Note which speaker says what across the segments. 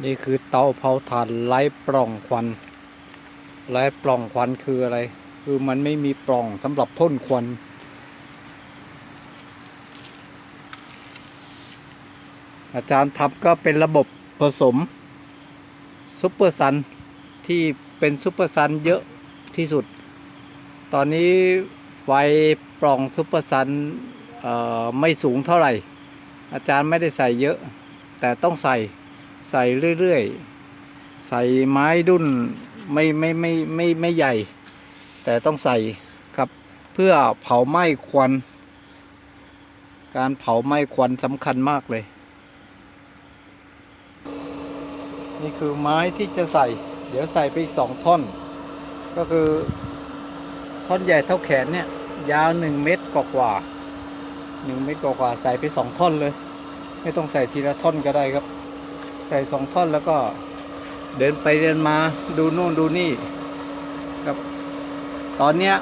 Speaker 1: นี่คือเตาเผาถ่านไร้ปล่องควัน ไร้ปล่องควันคืออะไร คือมันไม่มีปล่องสำหรับพ่นควันอาจารย์ทำก็เป็นระบบผสมซุปเปอร์ซันที่เป็นซุปเปอร์ซันเยอะที่สุด ตอนนี้ไฟปล่องซุปเปอร์ซันไม่สูงเท่าไหร่ อาจารย์ไม่ได้ใส่เยอะ แต่ต้องใส่ ใส่เรื่อยๆ ใส่ไม้ดุนไม่ไม่ไม่ไม่ไม่ใหญ่ แต่ต้องใส่ครับเพื่อเผาไหม้ควัน การเผาไหม้ควันสำคัญมากเลย นี่คือไม้ที่จะใส่ เดี๋ยวใส่ไปอีกสองท่อน ก็คือท่อนใหญ่เท่าแขนเนี่ย ยาวหนึ่งเมตรกว่าๆหนึ่งเมตรกว่าๆใส่ไปสองท่อนเลย ไม่ต้องใส่ทีละท่อนก็ได้ครับ ส่สองท่อนแล้วก็เดินไปเดินมาดูนู่นดูนี่ครับ ตอนเนี้ย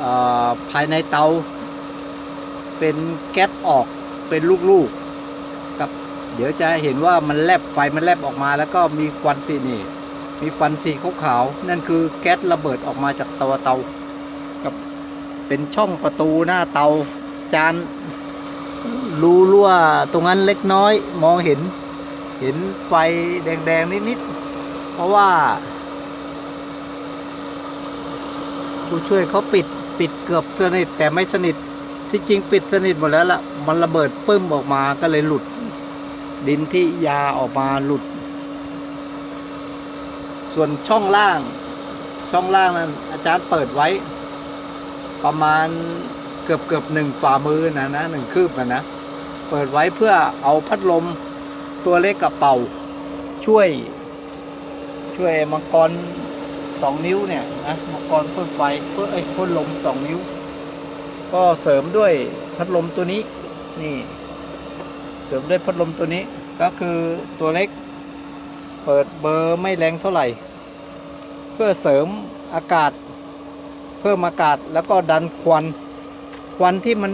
Speaker 1: อ่าภายในเตา เป็นแก๊สออกเป็นลูกๆครับ เดี๋ยวจะเห็นว่ามันแลบไฟมันแลบออกมาแล้วก็มีควันสีนี่ มีฟันสีขาวๆนั่นคือแก๊สระเบิดออกมาจากตัวเตากับเป็นช่องประตูหน้าเตาจานรูรั่วตรงนั้นเล็กน้อยมองเห็น เห็นไฟแดง ๆ นิด ๆ เพราะว่า ผู้ช่วยเขาปิดปิดเกือบสนิทแต่ไม่สนิท ที่จริงปิดสนิทหมดแล้วล่ะ มันระเบิดปึ้มออกมาก็เลยหลุด ดินที่ยาออกมาหลุด ส่วนช่องล่าง ช่องล่างนั้นอาจารย์เปิดไว้ ประมาณเกือบเกือบหนึ่งฝ่ามือนะนะหนึ่งคืบนะนะ เปิดไว้เพื่อเอาพัดลม ตัวเล็กกับเป่า ช่วย ช่วยมังกรสองนิ้วเนี่ยนะมังกรพ่นไฟเพื่อไอ้พ่นลมสองนิ้ว ก็เสริมด้วยพัดลมตัวนี้นี่ เสริมด้วยพัดลมตัวนี้ก็คือตัวเล็ก เปิดเบอร์ไม่แรงเท่าไหร่ เพื่อเสริมอากาศ เพิ่มอากาศแล้วก็ดันควัน ควันที่มัน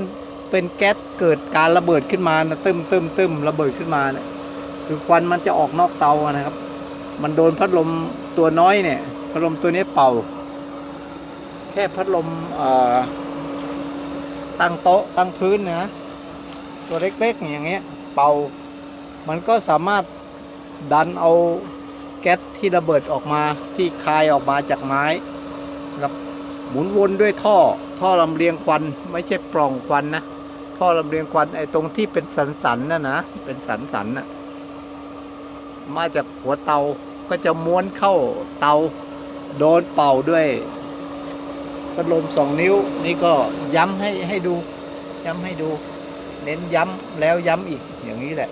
Speaker 1: เป็นแก๊สเกิดการระเบิดขึ้นมานะตึมตึมตึมระเบิดขึ้นมาเนี่ย คือควันมันจะออกนอกเตานะครับ มันโดนพัดลมตัวน้อยเนี่ย พัดลมตัวนี้เป่า แค่พัดลมตั้งโต๊ะตั้งพื้นนะตัวเล็กๆอย่างเงี้ย เป่า มันก็สามารถดันเอาแก๊สที่ระเบิดออกมาที่คายออกมาจากไม้ครับหมุนวนด้วยท่อท่อลำเลียงควันไม่ใช่ปล่องควันนะท่อลำเลียงควันไอ้ตรงที่เป็นสันสันๆน่ะนะเป็นสันสันๆน่ะ มาจากหัวเตาก็จะม้วนเข้าเตาโดนเป่าด้วยพัดลมสองนิ้ว นี่ก็ย้ำให้ให้ดู ย้ำให้ดู เน้นย้ำแล้วย้ำอีกอย่างนี้แหละ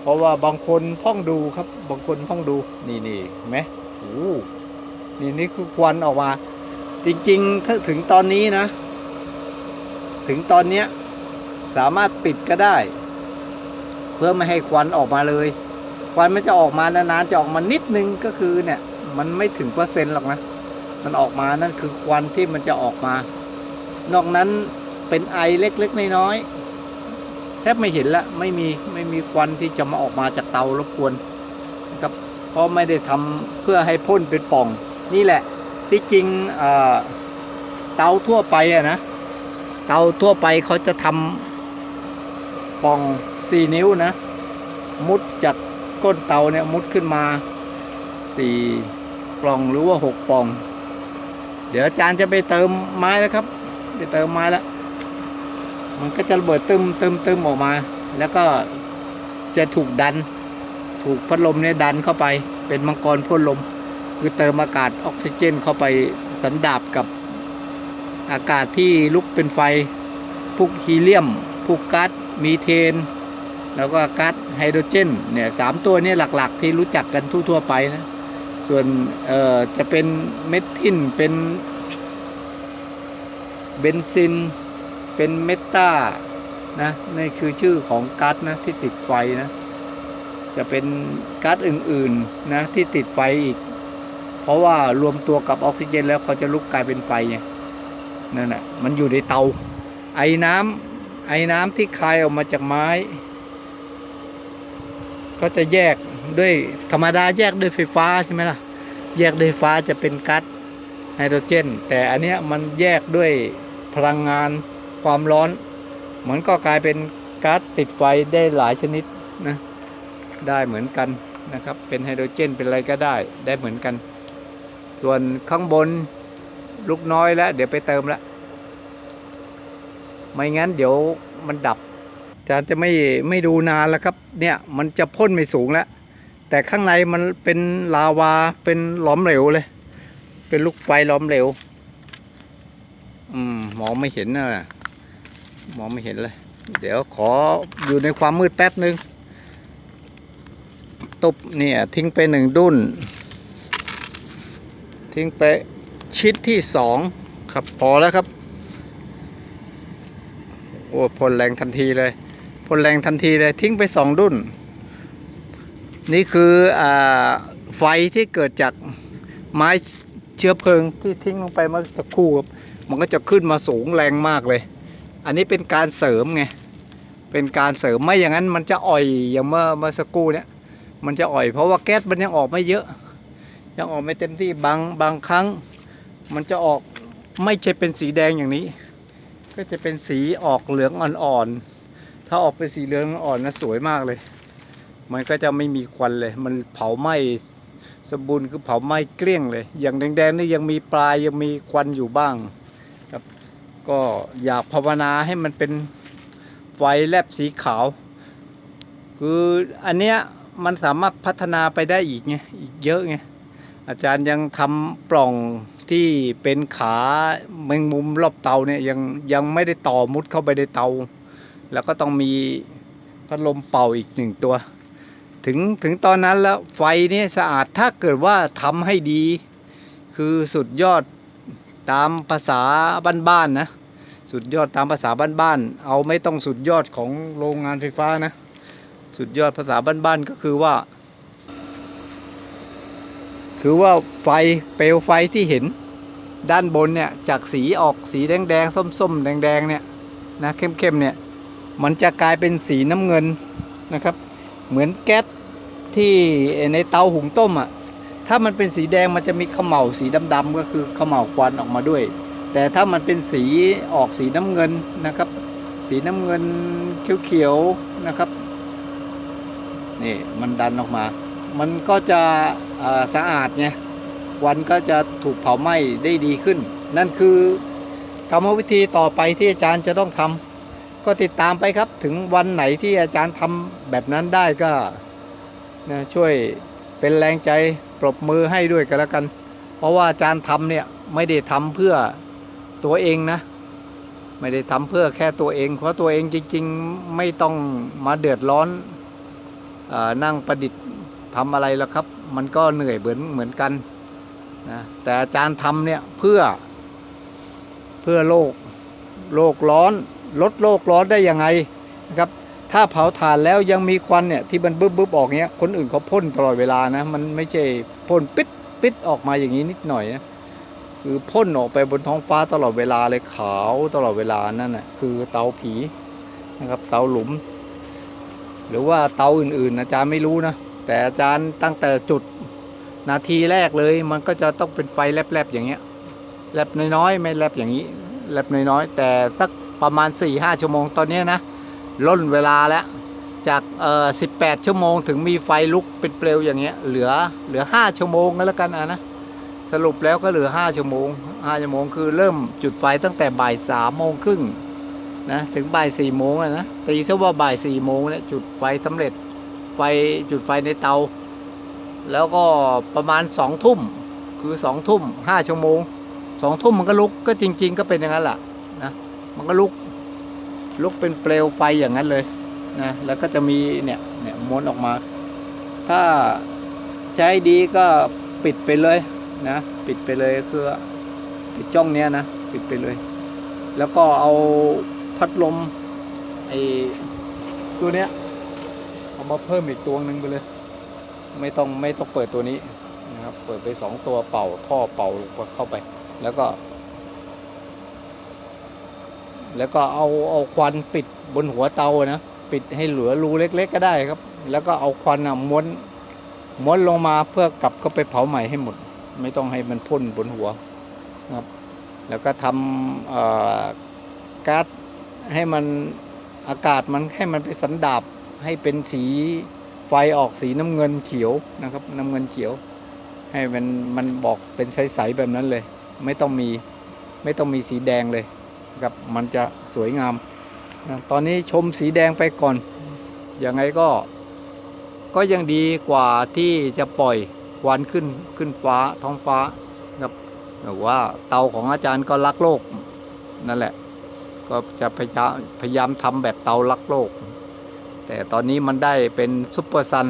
Speaker 1: เพราะว่าบางคนพ่องดูครับ บางคนพ่องดู นี่นี่ไหมโอ้โหนี่นี่คือควันออกมา จริงๆ ถ้าถึงตอนนี้นะ ถึงตอนเนี้ยสามารถปิดก็ได้ เพื่อไม่ให้ควันออกมาเลย ควันมันจะออกมานานๆจะออกมานิดนึงก็คือเนี่ย มันไม่ถึงเปอร์เซ็นต์หรอกนะ มันออกมานั่นคือควันที่มันจะออกมา นอกนั้นเป็นไอเล็กๆน้อยๆแทบไม่เห็นละไม่มีไม่มีควันที่จะมาออกมาจากเตารบกวนนะครับเพราะไม่ได้ทำเพื่อให้พ่นเป็นป่อง นี่แหละที่จริงเตาทั่วไปอะนะเตาทั่วไปเขาจะทำป่องสี่นิ้วนะ มุดจาก ก้นเตาเนี่ยมุดขึ้นมาสี่ปล่องหรือว่าหกปล่อง เดี๋ยวอาจารย์จะไปเติมไม้แล้วครับไปเติมไม้แล้ว มันก็จะระเบิดตึมตึมตึมออกมา แล้วก็จะถูกดัน ถูกพัดลมเนี่ยดันเข้าไป เป็นมังกรพ่นลม คือเติมอากาศออกซิเจนเข้าไปสันดาบกับอากาศที่ลุกเป็นไฟพวกฮีเลียมพวกก๊าซมีเทน แล้วก็ก๊าซไฮโดรเจนเนี่ยสามตัวนี้หลักๆ ที่รู้จักกันทั่วๆไปนะ ส่วนเอ่อจะเป็นเมทินเป็นเบนซิน เป็นเมตานะนี่คือชื่อของก๊าซนะที่ติดไฟนะ จะเป็นก๊าซอื่นๆนะที่ติดไฟอีก เพราะว่ารวมตัวกับออกซิเจนแล้วเขาจะลุกกลายเป็นไฟไงนั่นแหะมันอยู่ในเตา ไอ้น้ำไอ้น้ำที่คายออกมาจากไม้ ก็จะแยกด้วยธรรมดาแยกด้วยไฟฟ้าใช่ไหมล่ะ แยกด้วยไฟฟ้าจะเป็นก๊าซไฮโดรเจน แต่อันเนี้ยมันแยกด้วยพลังงานความร้อนเหมือนก็กลายเป็นก๊าซติดไฟได้หลายชนิดนะได้เหมือนกันนะครับเป็นไฮโดรเจนเป็นอะไรก็ได้ได้เหมือนกัน ส่วนข้างบนลูกน้อยแล้ว เดี๋ยวไปเติมละไม่งั้นเดี๋ยวมันดับ จารย์จะไม่ไม่ดูนานแล้วครับ เนี่ยมันจะพ่นไม่สูงแล้ว แต่ข้างในมันเป็นลาวาเป็นหลอมเหลวเลย เป็นลูกไฟหลอมเหลว อืมมองไม่เห็นนะมองไม่เห็นเลย เดี๋ยวขออยู่ในความมืดแป๊บนึงตุบเนี่ยทิ้งไปหนึ่งดุนทิ้งไปชิ้นที่สองครับพอแล้วครับ โอ้พ่นแรงทันทีเลย พ่นแรงทันทีเลยทิ้งไปสองดุนนี่คืออไฟที่เกิดจากไม้เชื้อเพลิงที่ทิ้งลงไปเมื่อสักครู่ครับมันก็จะขึ้นมาสูงแรงมากเลย อันนี้เป็นการเสริมไงเป็นการเสริมไม่อย่างนั้นมันจะอ่อยอย่างเมื่อเมื่อสักครู่เนี่ยมันจะอ่อยเพราะว่าแก๊สมันยังออกไม่เยอะ ยังออกไม่เต็มที่บางบางครั้ง มันจะออกไม่ใช่เป็นสีแดงอย่างนี้ ก็จะเป็นสีออกเหลืองอ่อนๆ ถ้าออกเป็นสีเหลืองอ่อนนะสวยมากเลย มันก็จะไม่มีควันเลย มันเผาไหม้สมบูรณ์คือเผาไหม้เกลี้ยงเลย อย่างแดงๆนี่ยังมีปลายยังมีควันอยู่บ้างครับ ก็อยากภาวนาให้มันเป็นไฟแลบสีขาว คืออันเนี้ยมันสามารถพัฒนาไปได้อีกไงอีกเยอะไงอาจารย์ยังทำปล่องที่เป็นขาแมงมุมรอบเตาเนี่ยยังยังไม่ได้ต่อมุดเข้าไปในเตา แล้วก็ต้องมีพัดลมเป่าอีกหนึ่งตัว ถึงถึงตอนนั้นแล้วไฟนี่สะอาดถ้าเกิดว่าทำให้ดี คือสุดยอดตามภาษาบ้านๆนะสุดยอดตามภาษาบ้านๆเอาไม่ต้องสุดยอดของโรงงานไฟฟ้านะ สุดยอดภาษาบ้านๆก็คือว่า คือว่าไฟเปลวไฟที่เห็นด้านบนเนี่ยจากสีออกสีแดงๆส้มๆ แดงๆเนี่ยนะเข้มๆเนี่ย มันจะกลายเป็นสีน้ำเงินนะครับ เหมือนแก๊สที่ในเตาหุงต้มอะถ้ามันเป็นสีแดงมันจะมีขม่าสีดำๆก็คือเขม่าควันออกมาด้วย แต่ถ้ามันเป็นสีออกสีน้ำเงินนะครับ สีน้ำเงินเขียวๆนะครับนี่มันดันออกมา มันก็จะสะอาดไงควันก็จะถูกเผาไหม้ได้ดีขึ้น นั่นคือกรรมวิธีต่อไปที่อาจารย์จะต้องทำ ก็ติดตามไปครับถึงวันไหนที่อาจารย์ทำแบบนั้นได้ก็นะช่วยเป็นแรงใจปรบมือให้ด้วยกันแล้วกัน เพราะว่าอาจารย์ทำเนี่ยไม่ได้ทำเพื่อตัวเองนะ ไม่ได้ทำเพื่อแค่ตัวเอง เพราะตัวเองจริงๆไม่ต้องมาเดือดร้อนอนั่งประดิษฐ์ทำอะไรแล้วครับ มันก็เหนื่อยเหมือนเหมือนกันนะแต่อาจารย์ทำเนี่ยเพื่อเพื่อโลกโลกร้อน ลดโลกร้อนได้ยังไงนะครับถ้าเผาถ่านแล้วยังมีควันเนี่ยที่มันบึ้บบึบออกเงี้ยคนอื่นเขาพ่นตลอดเวลานะมันไม่ใช่พ่นปิดปิดออกมาอย่างนี้นิดหน่อยนะคือพ่นออกไปบนท้องฟ้าตลอดเวลาเลยขาวตลอดเวลานั่นน่ะคือเตาผีนะครับเตาหลุม หรือว่าเตาอื่นๆอาจารย์ไม่รู้นะแต่อาจารย์ตั้งแต่จุดนาทีแรกเลย มันก็จะต้องเป็นไฟแลบๆอย่างเงี้ยแลบน้อยๆไม่แลบอย่างนี้แลบน้อยๆแต่สัก ประมาณ4ี่ห้าชั่วโมงตอนนี้นะล่นเวลาแล้วจากเอ่อ18 ชั่วโมงถึงมีไฟลุกเป็นเปลวอย่างเงี้ยเหลือเหลือ 5 ชั่วโมงก็แล้วกันอะนะสรุปแล้วก็เหลือ 5 ชั่วโมง 5 ชั่วโมงคือเริ่มจุดไฟตั้งแต่บ่าย3โมงครึ่งนะถึงบ่าย4โมงนะตีซะว่าบ่าย4โมงเนี่ยจุดไฟสำเร็จไฟจุดไฟในเตา แล้วก็ประมาณ 2 ทุ่มคือ 2 ทุ่ม 5 ชั่วโมง 2 ทุ่มมันก็ลุกก็จริง ๆ ก็เป็นอย่างนั้นแหละ มันก็ลุกลุกเป็นเปลวไฟอย่างนั้นเลยนะแล้วก็จะมีเนี่ยเนี่ยม้วนออกมา ถ้าใช้ดีก็ปิดไปเลยนะปิดไปเลยคือปิดจ้องเนี้ยนะปิดไปเลย แล้วก็เอาพัดลมไอ้ตัวเนี้ยเอามาเพิ่มอีกตัวหนึ่งไปเลย ไม่ต้องไม่ต้องเปิดตัวนี้นะครับเปิดไปสองตัวเป่าท่อเป่าเข้าไป แล้วก็ แล้วก็เอาเอาควันปิดบนหัวเตานะ ปิดให้เหลือรูเล็ก ๆ ก็ได้ครับ แล้วก็เอาควันอะม้วนม้วนลงมาเพื่อกลับก็ไปเผาใหม่ให้หมด ไม่ต้องให้มันพ่นบนหัวนะครับ แล้วก็ทำเอ่อก๊าซให้มันอากาศมันให้มันไปสันดาบให้เป็นสีไฟออกสีน้ำเงินเขียวนะครับ น้ำเงินเขียว ให้มันมันบอกเป็นใสๆแบบนั้นเลย ไม่ต้องมีไม่ต้องมีสีแดงเลย ครับมันจะสวยงามนะตอนนี้ชมสีแดงไปก่อนยังไงก็ก็ยังดีกว่าที่จะปล่อยควันขึ้นขึ้นฟ้าท้องฟ้าครับแต่ว่าเตาของอาจารย์ก็รักโลกนั่นแหละ ก็จะพยายามพยายามทำแบบเตารักโลก แต่ตอนนี้มันได้เป็นซุปเปอร์ซัน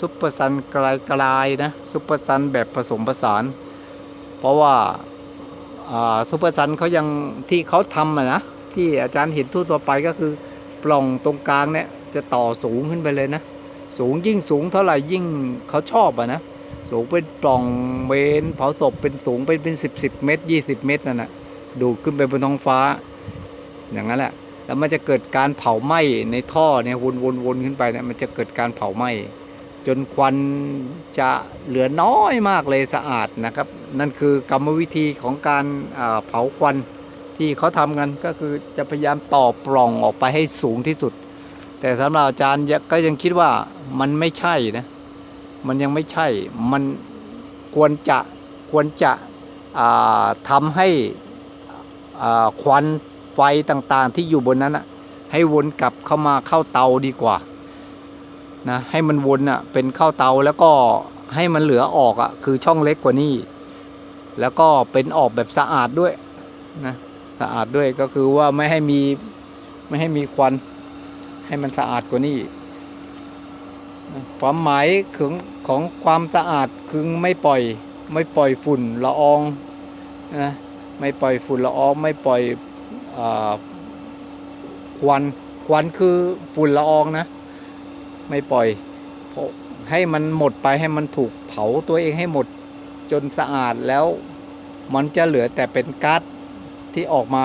Speaker 1: ซุปเปอร์ซันกลายกลายๆนะซุปเปอร์ซันแบบผสมผสาน เพราะว่า ซุปเปอร์ซันเขายังที่เขาทำอะนะที่อาจารย์เห็นทั่วตัวไปก็คือปล่องตรงกลางเนี่ยจะต่อสูงขึ้นไปเลยนะ สูงยิ่งสูงเท่าไหร่ยิ่งเขาชอบอะนะสูงเป็นปล่องเมนเผาศพเป็นสูงเป็นเป็นสิบสิบเมตรยี่สิบเมตรนั่นนะดูขึ้นไปบนท้องฟ้า อย่างนั้นแหละแล้วมันจะเกิดการเผาไหม้ในท่อเนี่ยวนวนวนขึ้นไปเนี่ยมันจะเกิดการเผาไหม้ จนควันจะเหลือน้อยมากเลยสะอาดนะครับ นั่นคือกรรมวิธีของการเผาควันที่เขาทำกันก็คือจะพยายามต่อปล่องออกไปให้สูงที่สุด แต่สำหรับอาจารย์ก็ยังคิดว่ามันไม่ใช่นะ มันยังไม่ใช่ มันควรจะควรจะอ่าทำให้ควันไฟต่างๆ ที่อยู่บนนั้นนะให้วนกลับเข้ามาเข้าเตาดีกว่า นะให้มันวนอะเป็นเข้าเตาแล้วก็ให้มันเหลือออกอะคือช่องเล็กกว่านี้ แล้วก็เป็นออกแบบสะอาดด้วยนะสะอาดด้วยก็คือว่าไม่ให้มีไม่ให้มีควัน ให้มันสะอาดกว่านี้ความหมายของของความสะอาดคือไม่ปล่อยไม่ปล่อยฝุ่นละอองนะไม่ปล่อยฝุ่นละอองไม่ปล่อยอควันควันคือฝุ่นละอองนะ ไม่ปล่อยเพราะให้มันหมดไปให้มันถูกเผาตัวเองให้หมดจนสะอาดแล้วมันจะเหลือแต่เป็นก๊าซที่ออกมา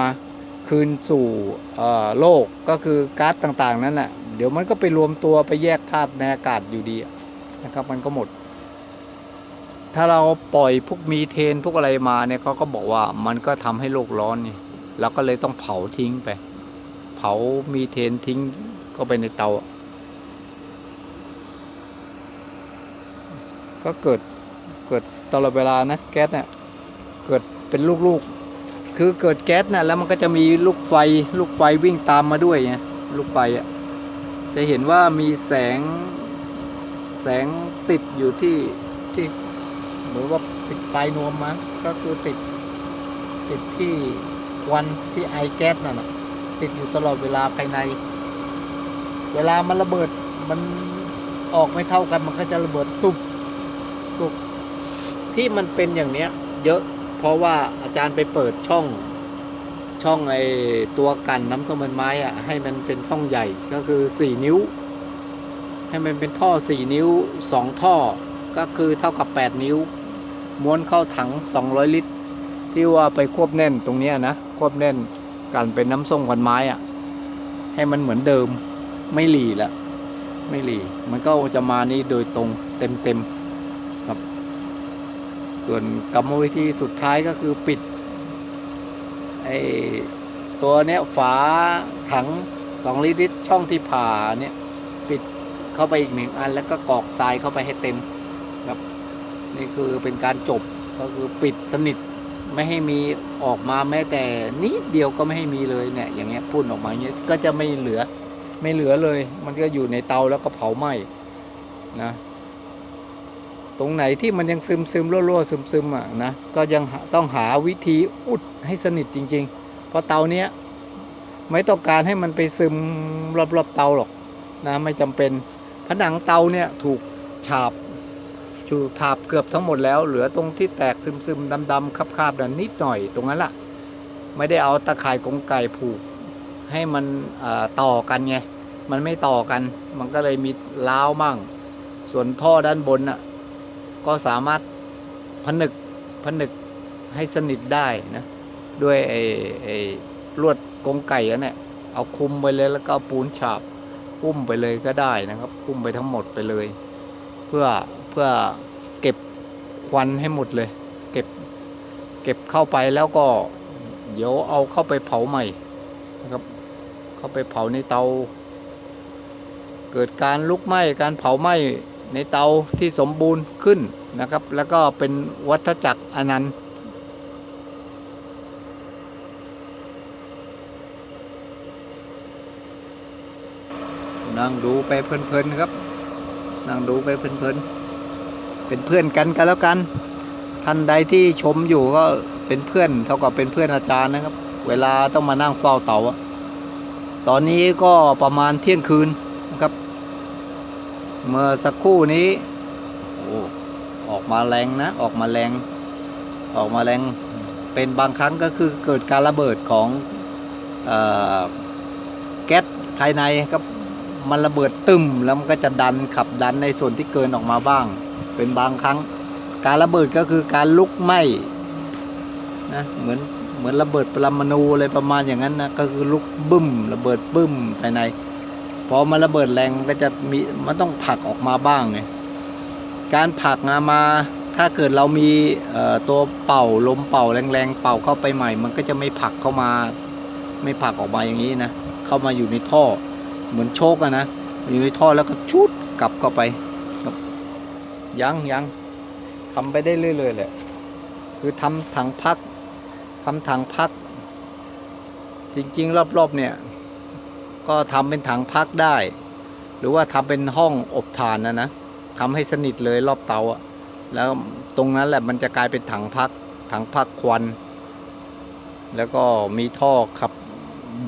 Speaker 1: คืนสู่โลกก็คือก๊าซต่างๆ นั้นแหละเดี๋ยวมันก็ไปรวมตัวไปแยกธาตุในอากาศอยู่ดีนะครับ มันก็หมด ถ้าเราปล่อยพวกมีเทนพวกอะไรมาเนี่ยเขาก็บอกว่ามันก็ทำให้โลกร้อนนี่เราก็เลยต้องเผาทิ้งไป เผามีเทนทิ้งเข้าไปในเตา ก็เกิดเกิดตลอดเวลานะแก๊สเนี่ยเกิดเป็นลูกๆ คือเกิดแก๊สนะแล้วมันก็จะมีลูกไฟลูกไฟวิ่งตามมาด้วยไงลูกไฟอะจะเห็นว่ามีแสงแสงติดอยู่ที่ที่เหมือนว่าติดปลายนวมมั้งก็คือติดติดที่ควันที่ไอแก๊สนั่นนะติดอยู่ตลอดเวลาภายใน เวลามันระเบิดมันออกไม่เท่ากันมันก็จะระเบิดตุบ ที่มันเป็นอย่างเนี้ย เยอะเพราะว่าอาจารย์ไปเปิดช่องช่องไอตัวกันน้ำส้มมันไม้อะให้มันเป็นช่องใหญ่ก็คือสี่นิ้ว ให้มันเป็นท่อสี่นิ้วสองท่อก็คือเท่ากับแปดนิ้ว ม้วนเข้าถังสองร้อยลิตร ที่ว่าไปควบแน่นตรงเนี้ยนะควบแน่นกันเป็นน้ำส้มควันไม้อะให้มันเหมือนเดิมไม่หลีละไม่หลีมันก็จะมานี่โดยตรงเต็มเต็ม ส่วนกรรมวิธีสุดท้ายก็คือปิดไอตัวเนี้ยฝาถังสองลิตรช่องที่ผ่าเนี่ยปิดเข้าไปอีกหนึ่งอันแล้วก็กรอกทรายเข้าไปให้เต็มครับนี่คือเป็นการจบก็คือปิดสนิทไม่ให้มีออกมาแม้แต่นิดเดียวก็ไม่ให้มีเลยเนี่ยอย่างเงี้ยพุ่นออกมาเงี้ยก็จะไม่เหลือไม่เหลือเลย มันก็อยู่ในเตาแล้วก็เผาไหม้นะ ตรงไหนที่มันยังซึมซึมรั่วๆซึมซึมอะนะก็ยังต้องหาวิธีอุดให้สนิทจริง ๆ เพราะเตาเนี้ยไม่ต้องการให้มันไปซึมรอบๆเตาหรอกนะไม่จำเป็นผนังเตาเนี่ยถูกฉาบถูถาบเกือบทั้งหมดแล้ว เหลือตรงที่แตกซึมซึมๆดำๆคาบๆนั่นนิดหน่อยตรงนั้นละไม่ได้เอาตะข่ายกงไก่ผูก ให้มันต่อกันไงมันไม่ต่อกัน มันก็เลยมีล้าวมั่ง ส่วนท่อด้านบนน่ะ ก็สามารถผนึกผนึกให้สนิทได้นะด้วยไอ้ไอ้ลวดกงไก่อันเนี่ยเอาคุมไปเลยแล้วก็ปูนฉาบหุ้มไปเลยก็ได้นะครับหุ้มไปทั้งหมดไปเลย เพื่อเพื่อเก็บควันให้หมดเลย เก็บเก็บเข้าไปแล้วก็เดี๋ยวเอาเข้าไปเผาใหม่นะครับเข้าไปเผาในเตา เกิดการลุกไหม้การเผาไหม้ ในเตาที่สมบูรณ์ขึ้นนะครับ แล้วก็เป็นวัฏจักรอนันต์นั่งดูไปเพลินๆครับ นั่งดูไปเพลินๆ เป็นเพื่อนกันกันแล้วกัน ท่านใดที่ชมอยู่ก็เป็นเพื่อนเท่ากับเป็นเพื่อนอาจารย์นะครับ เวลาต้องมานั่งเฝ้าเตาตอนนี้ก็ประมาณเที่ยงคืน เมื่อสักครู่นี้โอ้ออกมาแรงนะ ออกมาแรง ออกมาแรง เป็นบางครั้งก็คือเกิดการระเบิดของอแก๊สภายในครับมันระเบิดตึมแล้วมันก็จะดันขับดันในส่วนที่เกินออกมาบ้าง เป็นบางครั้ง การระเบิดก็คือการลุกไหม้นะเหมือนเหมือนระเบิดปรมาณูอะไรประมาณอย่างนั้นนะก็คือลุกบึ้ม ระเบิดบึ้มภายใน พอมันระเบิดแรงก็จะมีมันต้องผลักออกมาบ้างไงการผลักมามา ถ้าเกิดเรามีตัวเป่าลมเป่าแรงๆเป่าเข้าไปใหม่ มันก็จะไม่ผลักเข้ามา ไม่ผลักออกมาอย่างนี้นะเข้ามาอยู่ในท่อ เหมือนโชกอะนะอยู่ในท่อแล้วก็ชุดกลับเข้าไปยังยังทำไปได้เรื่อยๆแหละคือทำถังพักทำถังพัก จริงๆ รอบๆเนี่ย ก็ทำเป็นถังพักได้ หรือว่าทำเป็นห้องอบถ่านนะนะทำให้สนิทเลยรอบเตาอะแล้วตรงนั้นแหละมันจะกลายเป็นถังพัก ถังพักควัน แล้วก็มีท่อขับ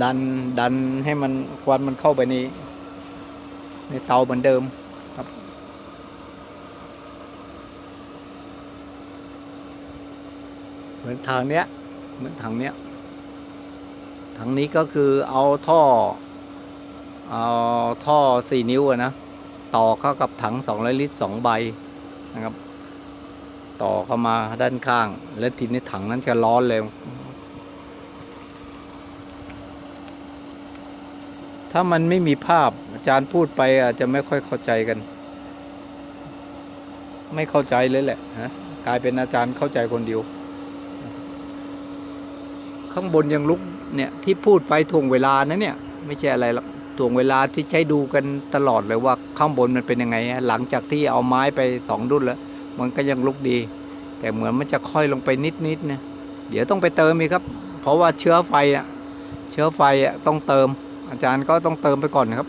Speaker 1: ดันดันให้มันควันมันเข้าไปในในเตาเหมือนเดิมครับ เหมือนทางเนี้ย เหมือนทางเนี้ยทางนี้ก็คือเอาท่อ เอาท่อสี่นิ้วนะต่อเข้ากับถังสองร้อยลิตรสองใบนะครับ ต่อเข้ามาด้านข้าง แล้วทีนี้ถังนั้นจะร้อนเลย ถ้ามันไม่มีภาพอาจารย์พูดไปอาจจะไม่ค่อยเข้าใจกัน ไม่เข้าใจเลยแหละฮะกลายเป็นอาจารย์เข้าใจคนเดียว ข้างบนยังลุกเนี่ยที่พูดไปถ่วงเวลานะเนี่ย ไม่ใช่อะไรหรอก ถ่วงเวลาที่ใช้ดูกันตลอดเลยว่าข้างบนมันเป็นยังไงฮะหลังจากที่เอาไม้ไปสองดุนแล้ว มันก็ยังลุกดี แต่เหมือนมันจะค่อยลงไปนิดๆนะเดี๋ยวต้องไปเติมอีกครับ เพราะว่าเชื้อไฟอะเชื้อไฟอะต้องเติม อาจารย์ก็ต้องเติมไปก่อนครับ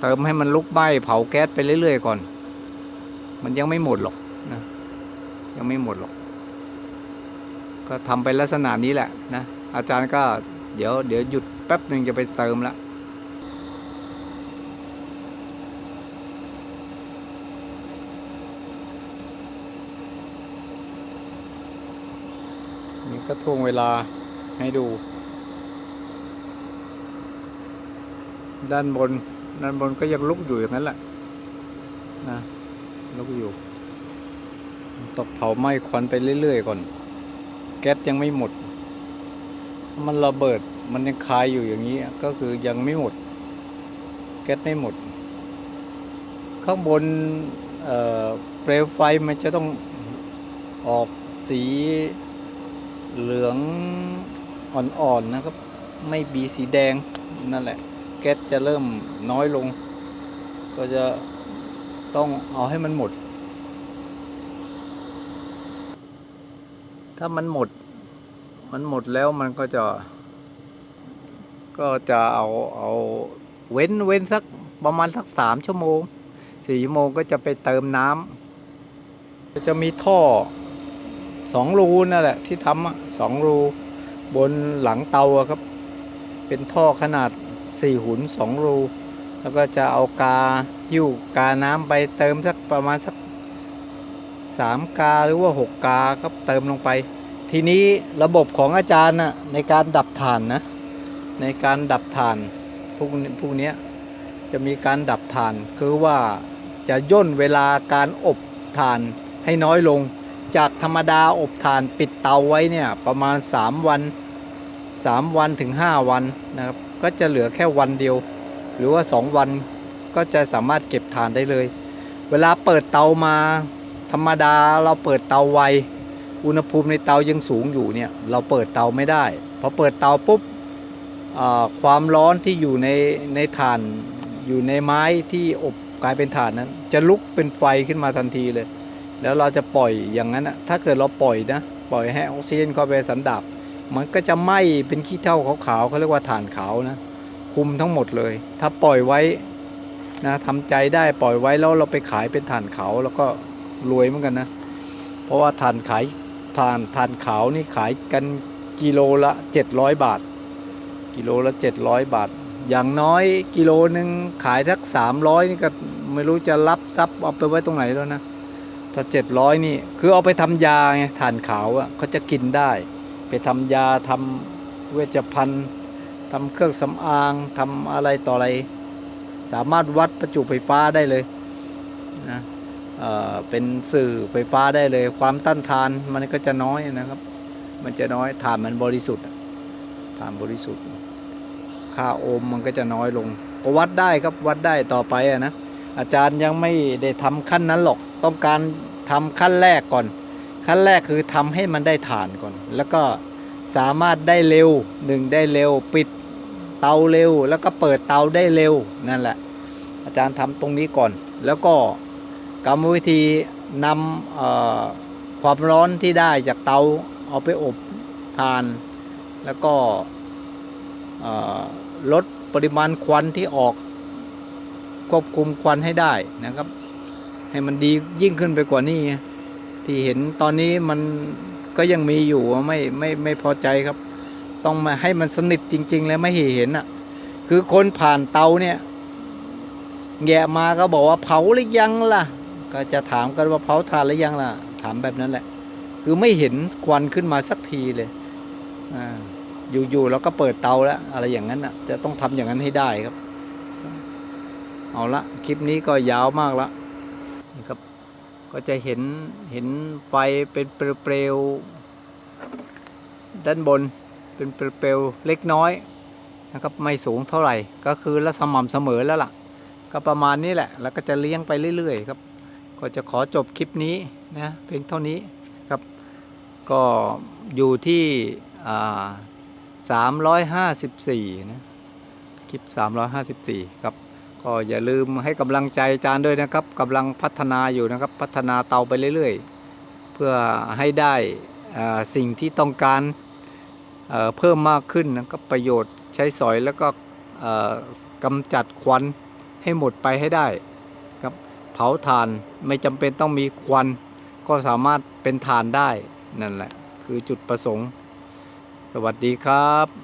Speaker 1: เติมให้มันลุกไหม้เผาแก๊สไปเรื่อยๆก่อน มันยังไม่หมดหรอกนะยังไม่หมดหรอก ก็ทำไปลักษณะนี้แหละนะอาจารย์ก็เดี๋ยวเดี๋ยวหยุดแป๊บหนึ่งจะไปเติมละ ก็ทวงเวลาให้ดู ด้านบน ด้านบนก็ยังลุกอยู่อย่างนั้นแหละนะลุกอยู่ ตกเผาไหม้ควันไปเรื่อยๆก่อน แก๊สยังไม่หมด มันระเบิดมันยังคายอยู่อย่างนี้ ก็คือยังไม่หมด แก๊สไม่หมด ข้างบนเปลวไฟมันจะต้องออกสี เหลืองอ่อนๆนะครับ ไม่มีสีแดงนั่นแหละ แก๊สจะเริ่มน้อยลง ก็จะต้องเอาให้มันหมด ถ้ามันหมด มันหมดแล้วมันก็จะ ก็จะเอาเอาเว้นเว้นสักประมาณสักสามชั่วโมงสี่ชั่วโมงก็จะไปเติมน้ำจะมีท่อสองรูนั่นแหละที่ทำอะ สองรูบนหลังเตาครับ เป็นท่อขนาดสี่หุนสองรู แล้วก็จะเอากาหิ้วกาน้ำไปเติมสักประมาณสักสามกาหรือว่าหกกาครับเติมลงไป ทีนี้ระบบของอาจารย์น่ะในการดับถ่านนะ ในการดับถ่านพวกพวกนี้จะมีการดับถ่าน คือว่าจะย่นเวลาการอบถ่านให้น้อยลง จากธรรมดาอบถ่านปิดเตาไว้เนี่ยประมาณ 3 วัน 3 วันถึง 5 วันนะครับ ก็จะเหลือแค่วันเดียว หรือว่า 2 วันก็จะสามารถเก็บถ่านได้เลย เวลาเปิดเตามา ธรรมดาเราเปิดเตาไว อุณหภูมิในเตายังสูงอยู่เนี่ยเราเปิดเตาไม่ได้พอเปิดเตาปุ๊บความร้อนที่อยู่ในในถ่านอยู่ในไม้ที่อบกลายเป็นถ่านนั้น จะลุกเป็นไฟขึ้นมาทันทีเลย แล้วเราจะปล่อยอย่างนั้นนะถ้าเกิดเราปล่อยนะ ปล่อยให้ออกซิเจนเข้าไปสันดาบมันก็จะไหม้เป็นขี้เถ้าขาวๆเขาเรียกว่าถ่านขาวนะคุมทั้งหมดเลย ถ้าปล่อยไว้นะทำใจได้ปล่อยไว้แล้วเราไปขายเป็นถ่านขาวแล้วก็รวยเหมือนกันนะ เพราะว่าถ่านขายถ่านถ่านขาวนี่ขายกันกิโลละ 700 บาท กิโลละ 700 บาท อย่างน้อยกิโลหนึ่งขายทัก300นี่ก็ไม่รู้จะรับทรัพย์เอาไปไว้ตรงไหนแล้วนะ ถ้า700นี่ คือเอาไปทำยาไงถ่านขาวอะเขาจะกินได้ ไปทำยาทำเวชภัณฑ์ทำเครื่องสำอางทำอะไรต่ออะไร สามารถวัดประจุไฟฟ้าได้เลยนะเเป็นสื่อไฟฟ้าได้เลย ความต้านทานมันก็จะน้อยนะครับ มันจะน้อยถ่านมันบริสุทธิ์ถ่านบริสุทธิ์ ค่าโอห์มมันก็จะน้อยลงก็วัดได้ครับวัดได้ต่อไปอะนะอาจารย์ยังไม่ได้ทำขั้นนั้นหรอก ต้องการทำขั้นแรกก่อน ขั้นแรกคือทำให้มันได้ฐานก่อน แล้วก็สามารถได้เร็วหนึ่งได้เร็ว ปิดเตาเร็ว แล้วก็เปิดเตาได้เร็วนั่นแหละ อาจารย์ทำตรงนี้ก่อน แล้วก็กรรมวิธีนำความร้อนที่ได้จากเตาเอาไปอบทาน แล้วก็ลดปริมาณควันที่ออกควบคุมควันให้ได้นะครับ ให้มันดียิ่งขึ้นไปกว่านี้ที่เห็นตอนนี้มันก็ยังมีอยู่ไม่ไม่ไม่พอใจครับ ต้องมาให้มันสนิทจริง ๆ แล้วไม่เห็นอะ คือคนผ่านเตาเนี่ยแงะมาก็บอกว่าเผาหรือยังล่ะ ก็จะถามกันว่าเผาทานหรือยังล่ะ ถามแบบนั้นแหละ คือไม่เห็นควันขึ้นมาสักทีเลยอ่าอยู่ๆแล้วก็เปิดเตาแล้ว อะไรอย่างนั้นอะ จะต้องทำอย่างนั้นให้ได้ครับ เอาละคลิปนี้ก็ยาวมากละ ก็จะเห็นเห็นไฟเป็นเปลวๆด้านบนเป็นเปลวๆเล็กน้อยนะครับไม่สูงเท่าไหร่ก็คือละสม่ำเสมอแล้วล่ะ ก็ประมาณนี้แหละ แล้วก็จะเลี้ยงไปเรื่อยๆครับ ก็จะขอจบคลิปนี้นะเพียงเท่านี้ครับ ก็อยู่ที่สามร้อยห้าสิบสี่นะคลิปสามร้อยห้าสิบสี่ครับ ก็อย่าลืมให้กำลังใจอาจารย์ด้วยนะครับกำลังพัฒนาอยู่นะครับ พัฒนาเตาไปเรื่อยๆ เพื่อให้ได้สิ่งที่ต้องการเเพิ่มมากขึ้นนะครับประโยชน์ใช้สอยแล้วก็กำจัดควันให้หมดไปให้ได้ครับเผาถ่านไม่จำเป็นต้องมีควัน ก็สามารถเป็นถ่านได้นั่นแหละคือจุดประสงค์ สวัสดีครับ